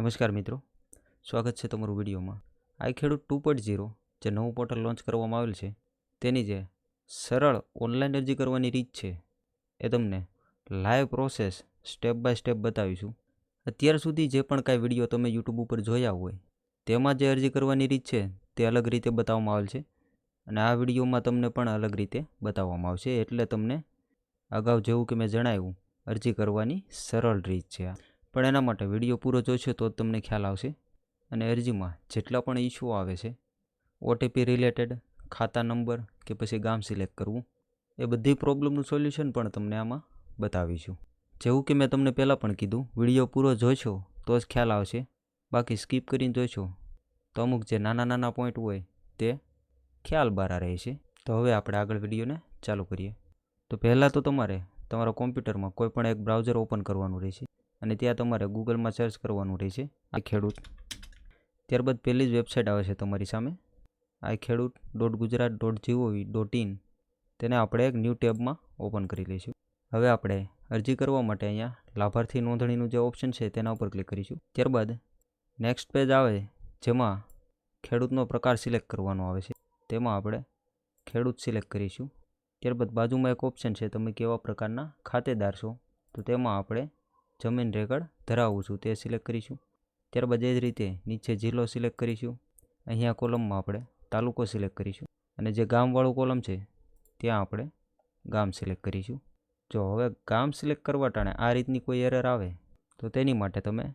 નમસ્કાર મિત્રો. સ્વાગત છે તમારું વિડીયોમાં. આઈ ખેડૂત ટુ પોઈન્ટ ઝીરો જે નવું પોર્ટલ લોન્ચ કરવામાં આવેલ છે, તેની જે સરળ ઓનલાઈન અરજી કરવાની રીત છે, એ તમને live process step by step બતાવીશું. અત્યાર સુધી જે પણ કાંઈ વીડિયો તમે યુટ્યુબ ઉપર જોયા હોય, તેમાં જે અરજી કરવાની રીત છે, તે અલગ રીતે બતાવવામાં આવેલ છે અને આ વિડીયોમાં તમને પણ અલગ રીતે બતાવવામાં આવશે. એટલે તમને અગાઉ જેવું કે મેં જણાવ્યું, અરજી કરવાની સરળ રીત છે આ. પણ એના માટે વીડિયો પૂરો જોશો તો તમને ખ્યાલ આવશે. અને અરજીમાં જેટલા પણ ઇસ્યુ આવે છે ઓટીપી રિલેટેડ ખાતા નંબર કે પછી ગામ સિલેક્ટ કરવું, એ બધી પ્રોબ્લેમનું સોલ્યુશન પણ તમને આમાં બતાવીશું. જેવું કે મેં તમને પહેલાં પણ કીધું, વીડિયો પૂરો જોશો તો જ ખ્યાલ આવશે. બાકી સ્કીપ કરીને જોશો તો અમુક જે નાના નાના પોઈન્ટ હોય તે ખ્યાલ બહાર રહેશે. તો હવે આપણે આગળ વિડીયોને ચાલુ કરીએ. તો પહેલાં તો તમારે તમારા કોમ્પ્યુટરમાં કોઈ પણ એક બ્રાઉઝર ઓપન કરવાનું રહેશે. અને ત્યાં તમારે ગૂગલમાં સર્ચ કરવાનું રહેશે આ ખેડૂત. ત્યારબાદ પહેલી જ વેબસાઇટ આવે છે તમારી સામે, આ Khedut dot Gujarat dot G O V dot in તેને આપણે એક ન્યૂ ટેબમાં ઓપન કરી લઈશું. હવે આપણે અરજી કરવા માટે અહીંયા લાભાર્થી નોંધણીનું જે ઓપ્શન છે તેના ઉપર ક્લિક કરીશું. ત્યારબાદ નેક્સ્ટ પેજ આવે, જેમાં ખેડૂતનો પ્રકાર સિલેક્ટ કરવાનો આવે છે. તેમાં આપણે ખેડૂત સિલેક્ટ કરીશું. ત્યારબાદ બાજુમાં એક ઓપ્શન છે, તમે કેવા પ્રકારના ખાતેદાર છો? તો તેમાં આપણે જમીન રેકર્ડ ધરાવું છું તે સિલેક્ટ કરીશું. ત્યારબાદ એ જ રીતે નીચે જિલ્લો સિલેક્ટ કરીશું. અહીંયા કોલમમાં આપણે તાલુકો સિલેક્ટ કરીશું. અને જે ગામવાળું કોલમ છે, ત્યાં આપણે ગામ સિલેક્ટ કરીશું. જો હવે ગામ સિલેક્ટ કરવા ટાણે આ રીતની કોઈ એરર આવે, તો તેની માટે તમે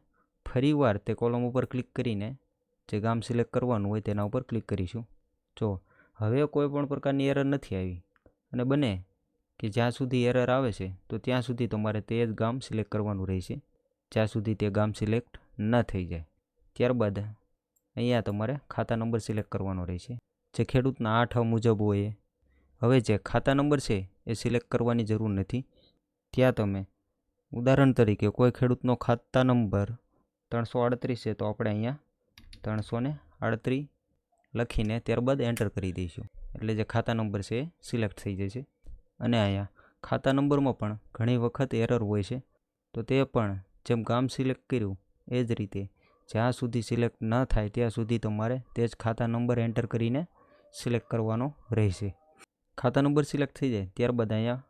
ફરીવાર તે કોલમ ઉપર ક્લિક કરીને જે ગામ સિલેક્ટ કરવાનું હોય તેના ઉપર ક્લિક કરીશું. જો હવે કોઈ પણ પ્રકારની એરર નથી આવી અને બને કે જ્યાં સુધી એરર આવે છે, તો ત્યાં સુધી તમારે તે જ ગામ સિલેક્ટ કરવાનું રહેશે. જ્યાં સુધી તે ગામ સિલેક્ટ ન થઈ જાય. ત્યારબાદ અહીંયા તમારે ખાતા નંબર સિલેક્ટ કરવાનો રહેશે. જે ખેડૂતના આઠ મુજબ હોય. હવે જે ખાતા નંબર છે, એ સિલેક્ટ કરવાની જરૂર નથી. ત્યાં તમે ઉદાહરણ તરીકે કોઈ ખેડૂતનો ખાતા નંબર ત્રણસો આડત્રીસ છે, તો આપણે અહીંયા ત્રણસો ને આડત્રીસ લખીને ત્યારબાદ એન્ટર કરી દઈશું. એટલે જે ખાતા નંબર છે, એ સિલેક્ટ થઈ જશે. અને અહીંયા ખાતા નંબરમાં પણ ઘણી વખત એરર હોય છે. તો તે પણ જેમ ગામ સિલેક્ટ કર્યું એ જ રીતે. જ્યાં સુધી સિલેક્ટ ન થાય ત્યાં સુધી તમારે તે જ ખાતા નંબર એન્ટર કરીને સિલેક્ટ કરવાનો રહેશે. ખાતા નંબર સિલેક્ટ થઈ જાય ત્યારબાદ અહીંયા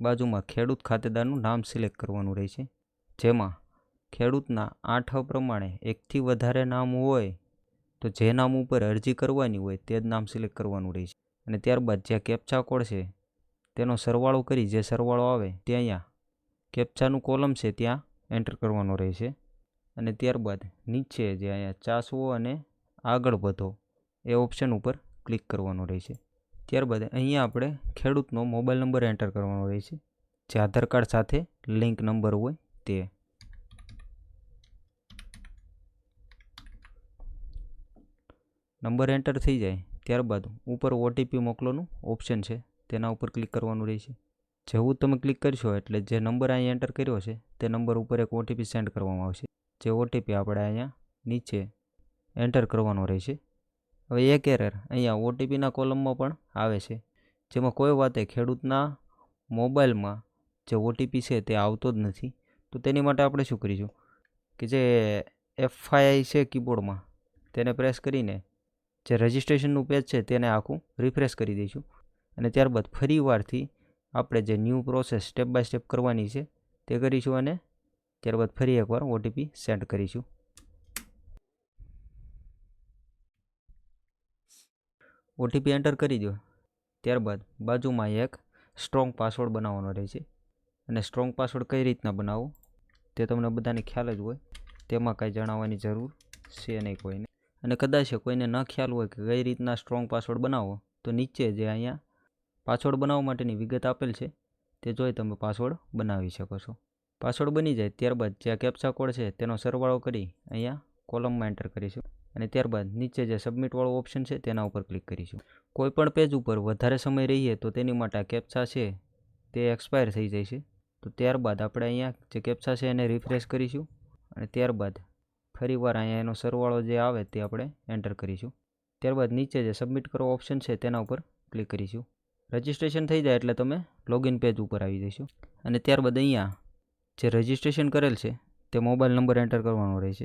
બાજુમાં ખેડૂત ખાતેદારનું નામ સિલેક્ટ કરવાનું રહેશે જેમાં ખેડૂતના આઠ પ્રમાણે એકથી વધારે નામ હોય તો જે નામ ઉપર અરજી કરવાની હોય તે જ નામ સિલેક્ટ કરવાનું રહેશે અને ત્યારબાદ જે કેપ્ચા કોડ છે તેનો સરવાળો કરી, જે સરવાળો આવે તે અહીંયા કેપ્ચાનું કોલમ છે ત્યાં એન્ટર કરવાનો રહેશે. અને ત્યારબાદ નીચે જે અહીંયા ચાસવો અને આગળ વધો, એ ઓપ્શન ઉપર ક્લિક કરવાનો રહેશે. ત્યારબાદ અહીંયા આપણે ખેડૂતનો મોબાઈલ નંબર એન્ટર કરવાનો રહેશે. જે આધાર કાર્ડ સાથે લિંક નંબર હોય તે. નંબર એન્ટર થઈ જાય. ત્યારબાદ ઉપર ઓટીપી મોકલોનું ઓપ્શન છે. તેના ઉપર ક્લિક કરવાનું રહેશે. જેવું તમે ક્લિક કરશો એટલે જે નંબર અહીંયા એન્ટર કર્યો છે, તે નંબર ઉપર એક ઓટીપી સેન્ડ કરવામાં આવશે. જે ઓટીપી આપણે અહીંયા નીચે એન્ટર કરવાનો રહેશે. હવે એક એરર અહીંયા ઓટીપીના કોલમમાં પણ આવે છે. જેમાં કોઈ વાતે ખેડૂતના મોબાઈલમાં જે ઓટીપી છે તે આવતો જ નથી. તો તેની માટે આપણે શું કરીશું? કે જે એફઆઈઆઈ છે કીબોર્ડમાં તેને પ્રેસ કરીને જે રજિસ્ટ્રેશનનું પેજ છે તેને આખું રિફ્રેશ કરી દઈશું. અને ત્યારબાદ ફરીવારથી આપણે જે new process step by step કરવાની છે, તે કરીશું અને ત્યારબાદ ફરી એકવાર ઓટીપી સેન્ડ કરીશું. ઓટીપી એન્ટર કરી દો. ત્યારબાદ બાજુમાં એક સ્ટ્રોંગ પાસવર્ડ બનાવવાનો રહેશે અને સ્ટ્રોંગ પાસવર્ડ કઈ રીતના બનાવવો તે તમને બધાને ખ્યાલ જ હોય. તેમાં કાંઈ જણાવવાની જરૂર છે નહીં કોઈને. અને કદાચ કોઈને ન ખ્યાલ હોય કે કઈ રીતના સ્ટ્રોંગ પાસવર્ડ બનાવો, તો નીચે જે અહીંયા પાસવર્ડ બનાવવા માટેની વિગત આપેલ છે, તે જોઈ તમે પાસવર્ડ બનાવી શકો છો. પાસવર્ડ બની જાય ત્યારબાદ જે કેપ્ચા કોડ છે તેનો સરવાળો કરી અહીંયા કોલમમાં એન્ટર કરીશું અને ત્યારબાદ નીચે જે સબમિટવાળો ઓપ્શન છે તેના ઉપર ક્લિક કરીશું. કોઈ પણ પેજ ઉપર વધારે સમય રહીએ તો તેની માટે આ કેપ્ચા છે તે એક્સપાયર થઈ જાય છે. તો ત્યારબાદ આપણે અહીંયા જે કેપ્ચા છે એને રિફ્રેશ કરીશું અને ત્યારબાદ ફરીવાર અહીંયા એનો સરવાળો જે આવે તે આપણે એન્ટર કરીશું. ત્યારબાદ નીચે જે સબમિટ કરો ઓપ્શન છે તેના ઉપર ક્લિક કરીશું. રજિસ્ટ્રેશન થઈ જાય એટલે તમે લોગિન પેજ ઉપર આવી જશો. અને ત્યારબાદ અહીંયા જે રજિસ્ટ્રેશન કરેલ છે, તે મોબાઈલ નંબર એન્ટર કરવાનો રહેશે.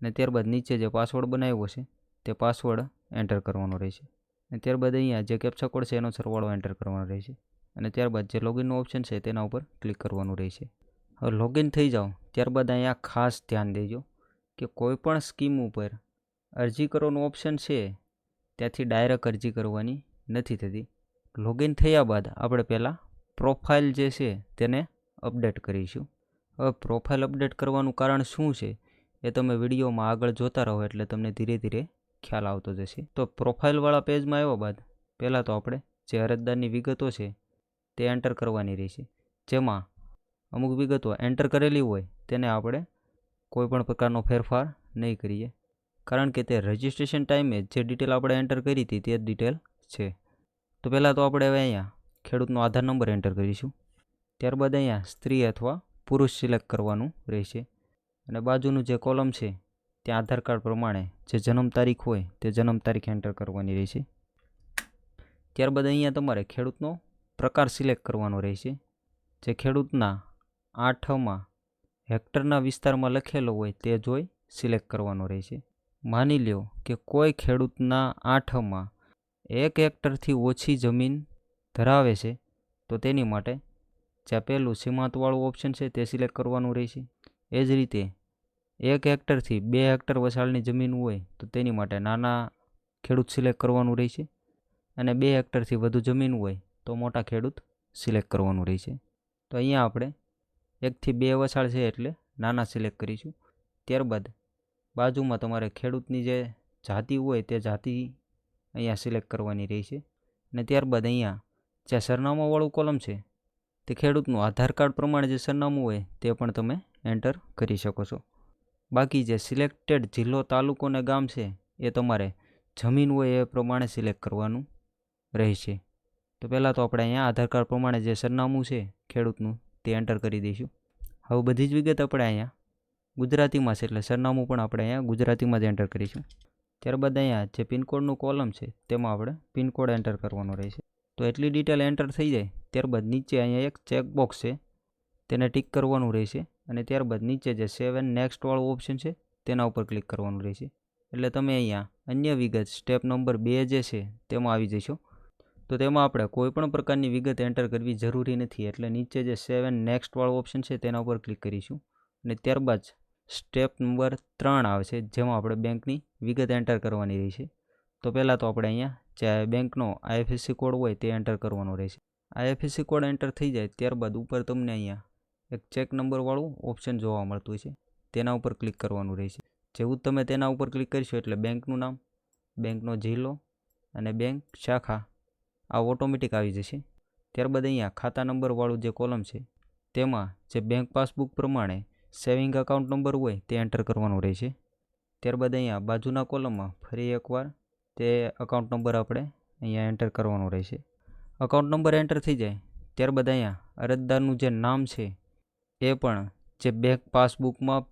અને ત્યારબાદ નીચે જે પાસવર્ડ બનાવ્યો છે, તે પાસવર્ડ એન્ટર કરવાનો રહેશે. અને ત્યારબાદ અહીંયા જે કેપ્ચા કોડ છે, એનો સરવાળો એન્ટર કરવાનો રહેશે. અને ત્યારબાદ જે લોગિનનું ઓપ્શન છે, તેના ઉપર ક્લિક કરવાનું રહેશે. હવે લોગિન થઈ જાઓ, ત્યારબાદ અહીંયા ખાસ ધ્યાન દેજો કે કોઈપણ સ્કીમ ઉપર અરજી કરવાનું ઓપ્શન છે, ત્યાંથી ડાયરેક્ટ અરજી કરવાની નથી થતી. લોગિન થયા બાદ આપણે પહેલાં પ્રોફાઇલ જે છે તેને અપડેટ કરીશું. હવે પ્રોફાઇલ અપડેટ કરવાનું કારણ શું છે એ તમે વિડીયોમાં આગળ જોતા રહો એટલે તમને ધીરે ધીરે ખ્યાલ આવતો જશે. તો પ્રોફાઇલવાળા પેજમાં આવ્યા બાદ પહેલાં તો આપણે જે અરજદારની વિગતો છે તે એન્ટર કરવાની રહેશે. જેમાં અમુક વિગતો એન્ટર કરેલી હોય તેને આપણે કોઈ પણ પ્રકારનો ફેરફાર નહીં કરીએ. કારણ કે તે રજિસ્ટ્રેશન ટાઈમે જે ડિટેલ આપણે એન્ટર કરી હતી તે જ ડિટેલ છે. તો પહેલાં તો આપણે હવે અહીંયા ખેડૂતનો આધાર નંબર એન્ટર કરીશું. ત્યારબાદ અહીંયા સ્ત્રી અથવા પુરુષ સિલેક્ટ કરવાનું રહેશે. અને બાજુનું જે કોલમ છે, ત્યાં આધાર કાર્ડ પ્રમાણે જે જન્મ તારીખ હોય, તે જન્મ તારીખ એન્ટર કરવાની રહેશે. ત્યારબાદ અહીંયા તમારે ખેડૂતનો પ્રકાર સિલેક્ટ કરવાનો રહેશે. જે ખેડૂતના આઠમાં હેક્ટરના વિસ્તારમાં લખેલો હોય, તે જોઈ સિલેક્ટ કરવાનો રહેશે. માની લ્યો કે કોઈ ખેડૂતના આઠમાં એક હેક્ટરથી ઓછી જમીન ધરાવે છે, તો તેની માટે જ્યાં પહેલું સીમાંતવાળું ઓપ્શન છે, તે સિલેક્ટ કરવાનું રહેશે. એ જ રીતે, એક હેક્ટરથી બે હેક્ટર વસાળની જમીન હોય, તો તેની માટે નાના ખેડૂત સિલેક્ટ કરવાનું રહેશે. અને બે હેક્ટરથી વધુ જમીન હોય, તો મોટા ખેડૂત સિલેક્ટ કરવાનું રહેશે. તો અહીંયા આપણે એકથી બે વસાળ છે એટલે નાના સિલેક્ટ કરીશું. ત્યારબાદ બાજુમાં તમારે ખેડૂતની જે જાતિ હોય, તે જાતિ અહીંયા સિલેક્ટ કરવાની રહેશે અને ત્યારબાદ અહીંયા જ્યાં સરનામાવાળું કોલમ છે, તે ખેડૂતનું આધાર કાર્ડ પ્રમાણે જે સરનામું હોય, તે પણ તમે એન્ટર કરી શકો છો. બાકી જે સિલેક્ટેડ જિલ્લો, તાલુકો અને ગામ છે, એ તમારે જમીન હોય એ પ્રમાણે સિલેક્ટ કરવાનું રહેશે. તો પહેલાં તો આપણે અહીંયા આધાર કાર્ડ પ્રમાણે જે સરનામું છે, ખેડૂતનું, તે એન્ટર કરી દઈશું. હવે બધી જ વિગત આપણે અહીંયા ગુજરાતીમાં છે, એટલે સરનામું પણ આપણે અહીંયા ગુજરાતીમાં જ એન્ટર કરીશું. ત્યારબાદ અહીંયા જે પિનકોડનું કોલમ છે, તેમાં આપણે પિનકોડ એન્ટર કરવાનો રહેશે. તો એટલી ડિટેલ એન્ટર થઈ જાય, ત્યારબાદ નીચે અહીંયા એક ચેકબોક્સ છે, તેને ટિક કરવાનું રહેશે અને ત્યારબાદ નીચે જે સેવન નેક્સ્ટવાળું ઓપ્શન છે, તેના ઉપર ક્લિક કરવાનું રહેશે. એટલે તમે અહીંયા અન્ય વિગત, સ્ટેપ નંબર બે જે છે, તેમાં આવી જશો. તો તેમાં આપણે કોઈપણ પ્રકારની વિગત એન્ટર કરવી જરૂરી નથી, એટલે નીચે જે સેવન નેક્સ્ટવાળું ઓપ્શન છે, તેના ઉપર ક્લિક કરીશું. અને ત્યારબાદ સ્ટેપ નંબર ત્રણ આવે છે જેમાં આપણે બેંકની વિગત એન્ટર કરવાની રહેશે. તો પહેલાં તો આપણે અહીંયા જે બેંકનો આઈએફએસસી કોડ હોય તે એન્ટર કરવાનો રહેશે. આઈએફએસસી કોડ એન્ટર થઈ જાય ત્યારબાદ ઉપર તમને અહીંયા એક ચેક નંબરવાળું ઓપ્શન જોવા મળતું હોય છે તેના ઉપર ક્લિક કરવાનું રહેશે. જેવું તમે તેના ઉપર ક્લિક કરશો એટલે બેંકનું નામ, બેંકનો જિલ્લો અને બેંક શાખા આ ઓટોમેટિક આવી જશે. ત્યારબાદ અહીંયા ખાતા નંબરવાળું જે કોલમ છે, તેમાં જે બેંક પાસબુક પ્રમાણે સેવિંગ એકાઉન્ટ નંબર હોય તે એન્ટર કરવાનું રહેશે. ત્યારબાદ અહીંયા બાજુના કોલમમાં ફરી એકવાર તે અકાઉન્ટ નંબર આપણે અહીંયા એન્ટર કરવાનો રહેશે. અકાઉન્ટ નંબર એન્ટર થઈ જાય, ત્યારબાદ અહીંયા અરજદારનું જે નામ છે, એ પણ જે બેંક પાસબુકમાં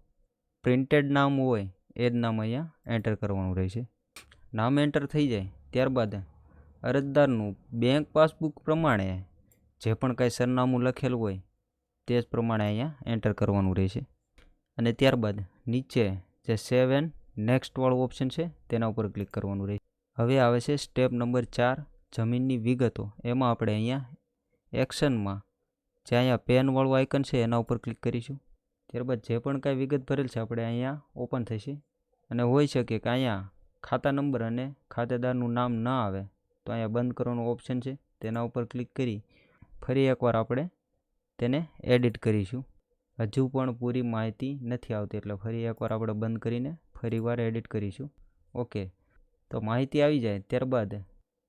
પ્રિન્ટેડ નામ હોય, એ જ નામ અહીંયા એન્ટર કરવાનું રહેશે. નામ એન્ટર થઈ જાય, ત્યારબાદ અરજદારનું બેંક પાસબુક પ્રમાણે જે પણ કાંઈ સરનામું લખેલું હોય, તે જ પ્રમાણે અહીંયા એન્ટર કરવાનું રહેશે. અને ત્યારબાદ નીચે જે સેવ એન્ડ નેક્સ્ટવાળું ઓપ્શન છે, તેના ઉપર ક્લિક કરવાનું રહે હવે આવે છે સ્ટેપ નંબર ચાર, જમીનની વિગતો. એમાં આપણે અહીંયા એક્શનમાં જે અહીંયા પેનવાળું આઇકન છે, એના ઉપર ક્લિક કરીશું. ત્યારબાદ જે પણ કાંઈ વિગત ભરેલ છે, આપણે અહીંયા ઓપન થશે. અને હોઈ શકે કે અહીંયા ખાતા નંબર અને ખાતેદારનું નામ ન આવે, તો અહીંયા બંધ કરવાનું ઓપ્શન છે. તેના ઉપર ક્લિક કરી ફરી એકવાર આપણે તેને એડિટ કરીશું. હજુ પણ પૂરી માહિતી નથી આવતી, એટલે ફરી એકવાર આપણે બંધ કરીને ફરીવાર એડિટ કરીશું. ઓકે તો માહિતી આવી જાય ત્યારબાદ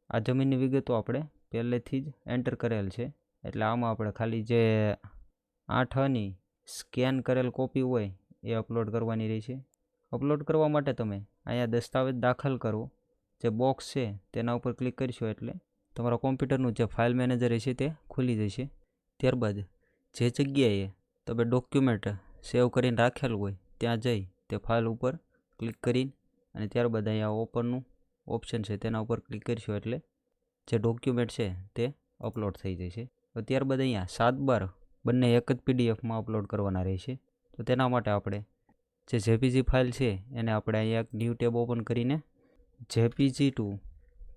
આ જમીનની વિગતો આપણે પહેલેથી જ એન્ટર કરેલ છે. એટલે આમાં આપણે ખાલી જે આઠ અની સ્કેન કરેલ કોપી હોય એ અપલોડ કરવાની રહેશે અપલોડ કરવા માટે તમે અહીંયા દસ્તાવેજ દાખલ કરો. જે બોક્સ છે તેના ઉપર ક્લિક કરશો એટલે તમારા કોમ્પ્યુટરનું જે ફાઇલ મેનેજર હશે તે ખુલી જશે. ત્યારબાદ જે જગ્યાએ તમે ડોક્યુમેન્ટ સેવ કરીને રાખેલું હોય, ત્યાં જઈ તે ફાઇલ ઉપર ક્લિક કરી અને ત્યારબાદ અહીંયા ઓપનનું ઓપ્શન છે તેના ઉપર ક્લિક કરશો એટલે જે ડોક્યુમેન્ટ છે તે અપલોડ થઈ જશે. તો ત્યારબાદ અહીંયા સાત બાર બંને એક જ પીડીએફમાં અપલોડ કરવાના રહેશે. તો તેના માટે આપણે જે જેપીજી ફાઇલ છે એને આપણે અહીંયા એક ન્યૂ ટેબ ઓપન કરીને જેપીજી ટુ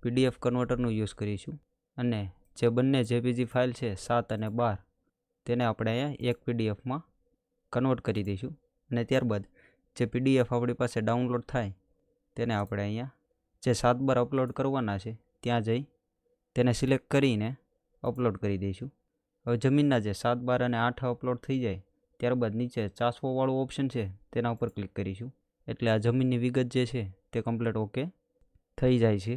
પીડીએફ કન્વર્ટરનો યુઝ કરીશું. અને જે બંને જેપીજી ફાઇલ છે સાત અને બાર તેને આપણે અહીંયા એક પીડીએફમાં કન્વર્ટ કરી દઈશું. અને ત્યારબાદ જે પીડીએફ આપણી પાસે ડાઉનલોડ થાય, તેને આપણે અહીંયા જે સાત બાર અપલોડ કરવાના છે, ત્યાં જઈ તેને સિલેક્ટ કરીને અપલોડ કરી દઈશું. હવે જમીનના જે સાત બાર અને આઠ અપલોડ થઈ જાય, ત્યારબાદ નીચે ચાસવાવાળું ઓપ્શન છે, તેના ઉપર ક્લિક કરીશું. એટલે આ જમીનની વિગત જે છે, તે કમ્પ્લીટ ઓકે થઈ જાય છે.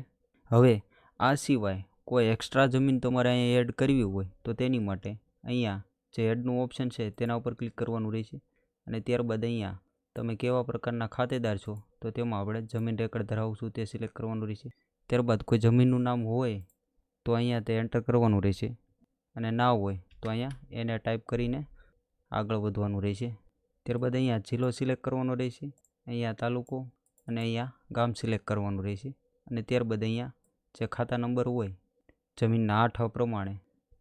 હવે આ સિવાય કોઈ એક્સ્ટ્રા જમીન તમારે અહીંયા એડ કરવી હોય, તો તેની માટે અહીંયા જે હેડનું ઓપ્શન છે, તેના ઉપર ક્લિક કરવાનું રહેશે. અને ત્યારબાદ અહીંયા તમે કેવા પ્રકારના ખાતેદાર છો, તો તેમાં આપણે જમીન રેકર્ડ ધરાવશું, તે સિલેક્ટ કરવાનું રહેશે. ત્યારબાદ કોઈ જમીનનું નામ હોય, તો અહીંયા તે એન્ટર કરવાનું રહેશે. અને ના હોય, તો અહીંયા એને ટાઈપ કરીને આગળ વધવાનું રહેશે. ત્યારબાદ અહીંયા જિલ્લો સિલેક્ટ કરવાનો રહેશે, અહીંયા તાલુકો અને અહીંયા ગામ સિલેક્ટ કરવાનું રહેશે. અને ત્યારબાદ અહીંયા જે ખાતા નંબર હોય, જમીનના આઠ પ્રમાણે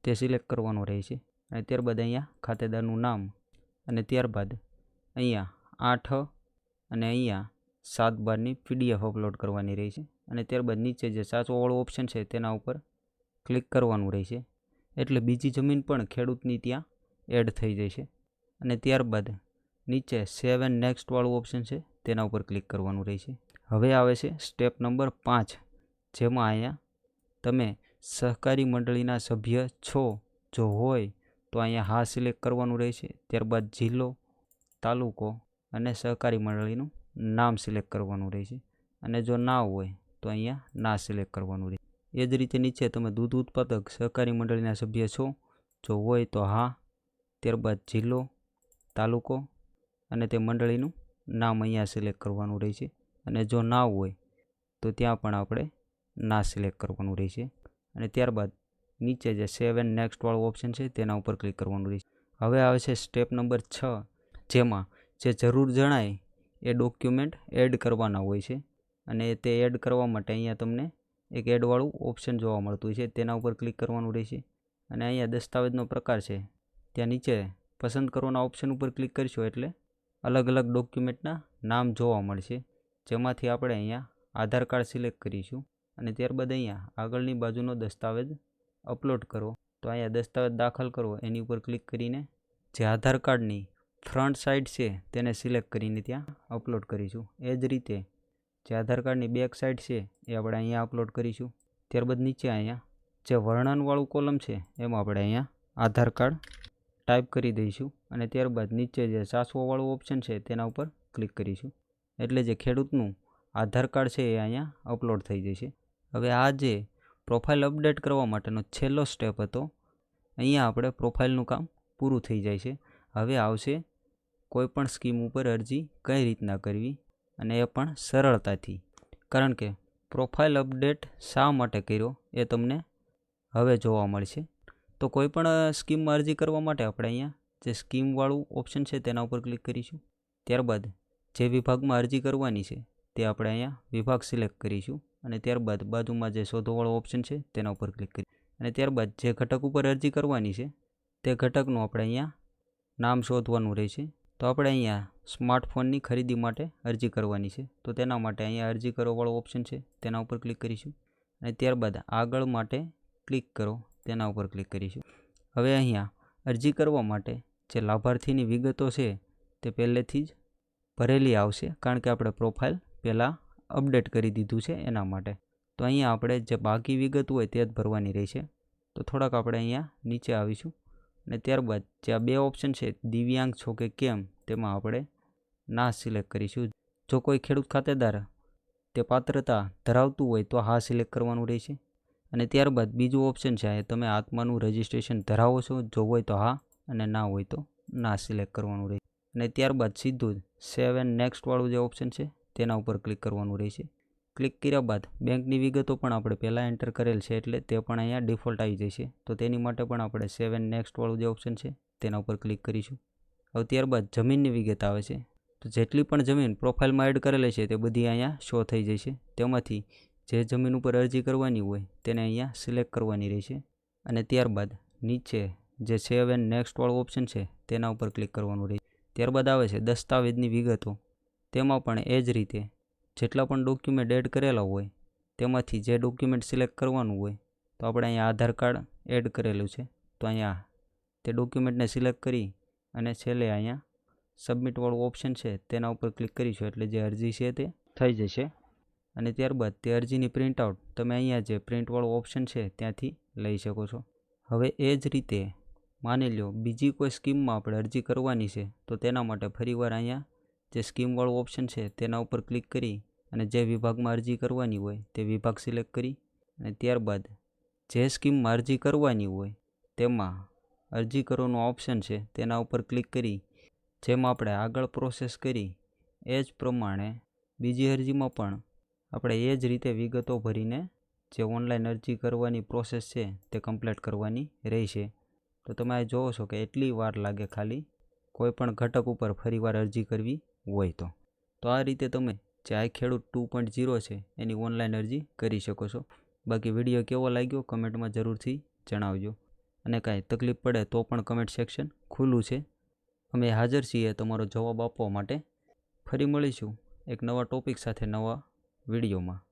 તે સિલેક્ટ કરવાનો રહેશે. અને ત્યારબાદ અહીંયા ખાતેદારનું નામ અને ત્યારબાદ અહીંયા આઠ અને અહીંયા સાત બારની પીડીએફ અપલોડ કરવાની રહેશે અને ત્યારબાદ નીચે જે સાચોવાળો ઓપ્શન છે તેના ઉપર ક્લિક કરવાનું રહેશે એટલે બીજી જમીન પણ ખેડૂતની ત્યાં એડ થઈ જશે અને ત્યારબાદ નીચે સેવન નેક્સ્ટવાળું ઓપ્શન છે તેના ઉપર ક્લિક કરવાનું રહેશે હવે આવે છે સ્ટેપ નંબર પાંચ, જેમાં અહીંયા તમે સહકારી મંડળીના સભ્ય છો, જો હોય તો અહીંયા હા સિલેક્ટ કરવાનું રહેશે. ત્યારબાદ જિલ્લો, તાલુકો અને સહકારી મંડળીનું નામ સિલેક્ટ કરવાનું રહેશે. અને જો ના હોય તો અહીંયા ના સિલેક્ટ કરવાનું રહેશે. એ જ રીતે નીચે તમે દૂધ ઉત્પાદક સહકારી મંડળીના સભ્ય છો. જો હોય તો હા. ત્યારબાદ જિલ્લો, તાલુકો અને તે મંડળીનું નામ અહીંયા સિલેક્ટ કરવાનું રહેશે. અને જો ના હોય તો ત્યાં પણ આપણે ના સિલેક્ટ કરવાનું રહેશે. અને ત્યારબાદ નીચે જે સેવ એન્ડ નેક્સ્ટવાળું ઓપ્શન છે તેના ઉપર ક્લિક કરવાનું રહેશે. હવે આવે છે સ્ટેપ નંબર છ, જેમાં જે જરૂર જણાય એ ડોક્યુમેન્ટ એડ કરવાના હોય છે. અને તે એડ કરવા માટે અહીંયા તમને એક એડવાળું ઓપ્શન જોવા મળતું હોય છે. તેના ઉપર ક્લિક કરવાનું રહેશે. અને અહીંયા દસ્તાવેજનો પ્રકાર છે. ત્યાં નીચે પસંદ કરવાના ઓપ્શન ઉપર ક્લિક કરીશું એટલે અલગ અલગ ડોક્યુમેન્ટના નામ જોવા મળશે. જેમાંથી આપણે અહીંયા આધાર કાર્ડ સિલેક્ટ કરીશું. અને ત્યારબાદ અહીંયા આગળની બાજુનો દસ્તાવેજ અપલોડ કરો. તો અહીંયા દસ્તાવેજ દાખલ કરો. એની ઉપર ક્લિક કરીને જે આધાર કાર્ડની ફ્રન્ટ સાઇડ છે તેને સિલેક્ટ કરીને ત્યાં અપલોડ કરીશું. એ જ રીતે જે આધાર કાર્ડની બેક સાઇડ છે એ આપણે અહીંયા અપલોડ કરીશું. ત્યારબાદ નીચે અહીંયા જે વર્ણનવાળું કોલમ છે એમાં આપણે અહીંયા આધાર કાર્ડ ટાઈપ કરી દઈશું અને ત્યારબાદ નીચે જે સાસવાવાળું ઓપ્શન છે તેના ઉપર ક્લિક કરીશું. એટલે જે ખેડૂતનું આધાર કાર્ડ છે એ અહીંયા અપલોડ થઈ જશે. હવે આ જે પ્રોફાઇલ અપડેટ કરવા માટેનો છેલ્લો સ્ટેપ હતો. અહીંયા આપણે પ્રોફાઇલનું કામ પૂરું થઈ જાય છે. હવે આવશે કોઈપણ સ્કીમ ઉપર અરજી કઈ રીતના કરવી અને એ પણ સરળતાથી. કારણ કે પ્રોફાઇલ અપડેટ શા માટે કર્યો એ તમને હવે જોવા મળશે. તો કોઈપણ સ્કીમમાં અરજી કરવા માટે આપણે અહીંયા જે સ્કીમવાળું ઓપ્શન છે તેના ઉપર ક્લિક કરીશું. ત્યારબાદ જે વિભાગમાં અરજી કરવાની છે તે આપણે અહીંયા વિભાગ સિલેક્ટ કરીશું. અને ત્યારબાદ બાજુમાં જે શોધોવાળો ઓપ્શન છે, તેના ઉપર ક્લિક કરી. અને ત્યારબાદ જે ઘટક ઉપર અરજી કરવાની છે, તે ઘટકનું આપણે અહીંયા નામ શોધવાનું રહેશે. તો આપણે અહીંયા સ્માર્ટફોનની ખરીદી માટે અરજી કરવાની છે. તો તેના માટે અહીંયા અરજી કરવાવાળો ઓપ્શન છે, તેના ઉપર ક્લિક કરીશું. અને ત્યારબાદ આગળ માટે ક્લિક કરો, તેના ઉપર ક્લિક કરીશું. હવે અહીંયા અરજી કરવા માટે જે લાભાર્થીની વિગતો છે, તે પહેલેથી જ ભરેલી આવશે, કારણ કે આપણે પ્રોફાઇલ પહેલાં અપડેટ કરી દીધું છે એના માટે. તો અહીંયા આપણે જે બાકી વિગત હોય તે જ ભરવાની રહેશે. તો થોડાક આપણે અહીંયા નીચે આવીશું. અને ત્યારબાદ જે આ બે ઓપ્શન છે, દિવ્યાંગ છો કે કેમ, તેમાં આપણે ના સિલેક્ટ કરીશું. જો કોઈ ખેડૂત ખાતેદાર તે પાત્રતા ધરાવતું હોય તો હા સિલેક્ટ કરવાનું રહેશે. અને ત્યારબાદ બીજું ઓપ્શન છે એ તમે આત્માનું રજિસ્ટ્રેશન ધરાવો છો. જો હોય તો હા અને ના હોય તો ના સિલેક્ટ કરવાનું રહેશે. અને ત્યારબાદ સીધું સેવ એન્ડ નેક્સ્ટવાળું જે ઓપ્શન છે તેના ઉપર ક્લિક કરવાનું રહેશે. ક્લિક કર્યા બાદ બેંકની વિગતો પણ આપણે પહેલાં એન્ટર કરેલ છે એટલે તે પણ અહીંયા ડિફોલ્ટ આવી જશે. તો તેની માટે પણ આપણે સેવ એન્ડ નેક્સ્ટવાળું જે ઓપ્શન છે તેના ઉપર ક્લિક કરીશું. હવે ત્યારબાદ જમીનની વિગત આવે છે. તો જેટલી પણ જમીન પ્રોફાઇલમાં એડ કરેલી છે તે બધી અહીંયા શો થઈ જશે. તેમાંથી જે જમીન ઉપર અરજી કરવાની હોય તેને અહીંયા સિલેક્ટ કરવાની રહેશે. અને ત્યારબાદ નીચે જે સેવ એન્ડ નેક્સ્ટવાળું ઓપ્શન છે તેના ઉપર ક્લિક કરવાનું રહેશે. ત્યારબાદ આવે છે દસ્તાવેજની વિગતો. તેમાં પણ એ જ રીતે, જેટલા પણ ડોક્યુમેન્ટ એડ કરેલા હોય, તેમાંથી જે ડોક્યુમેન્ટ સિલેક્ટ કરવાનું હોય, તો આપણે અહીંયા આધાર કાર્ડ એડ કરેલું છે. તો અહીંયા તે ડોક્યુમેન્ટને સિલેક્ટ કરી અને છેલ્લે અહીંયા સબમિટવાળું ઓપ્શન છે, તેના ઉપર ક્લિક કરીશું, એટલે જે અરજી છે તે થઈ જશે. અને ત્યારબાદ તે અરજીની પ્રિન્ટઆઉટ તમે અહીંયા જે પ્રિન્ટવાળું ઓપ્શન છે, ત્યાંથી લઈ શકો છો. હવે એ જ રીતે માની લો બીજી કોઈ સ્કીમમાં આપણે અરજી કરવાની છે, તો તેના માટે ફરીવાર અહીંયા જે સ્કીમવાળું ઓપ્શન છે તેના ઉપર ક્લિક કરી અને જે વિભાગમાં અરજી કરવાની હોય તે વિભાગ સિલેક્ટ કરી અને ત્યારબાદ જે સ્કીમમાં અરજી કરવાની હોય તેમાં અરજી કરવાનું ઓપ્શન છે તેના ઉપર ક્લિક કરી જેમ આપણે આગળ પ્રોસેસ કરી એ જ પ્રમાણે બીજી અરજીમાં પણ આપણે એ જ રીતે વિગતો ભરીને જે ઓનલાઈન અરજી કરવાની પ્રોસેસ છે તે કમ્પ્લીટ કરવાની રહેશે. તો તમે જોવો છો કે એટલી વાર લાગે ખાલી. કોઈ પણ ઘટક ઉપર ફરીવાર અરજી કરવી હોય તો. તો આ રીતે તમે જે આ ખેડૂત ટુ પોઈન્ટ ઝીરો છે એની ઓનલાઈન અરજી કરી શકો છો. બાકી વીડિયો કેવો લાગ્યો કમેન્ટમાં જરૂરથી જણાવજો. અને કાંઈ તકલીફ પડે તો પણ કમેન્ટ સેક્શન ખુલ્લું છે. અમે હાજર છીએ તમારો જવાબ આપવા માટે. ફરી મળીશું એક નવા ટોપિક સાથે નવા વિડીયોમાં.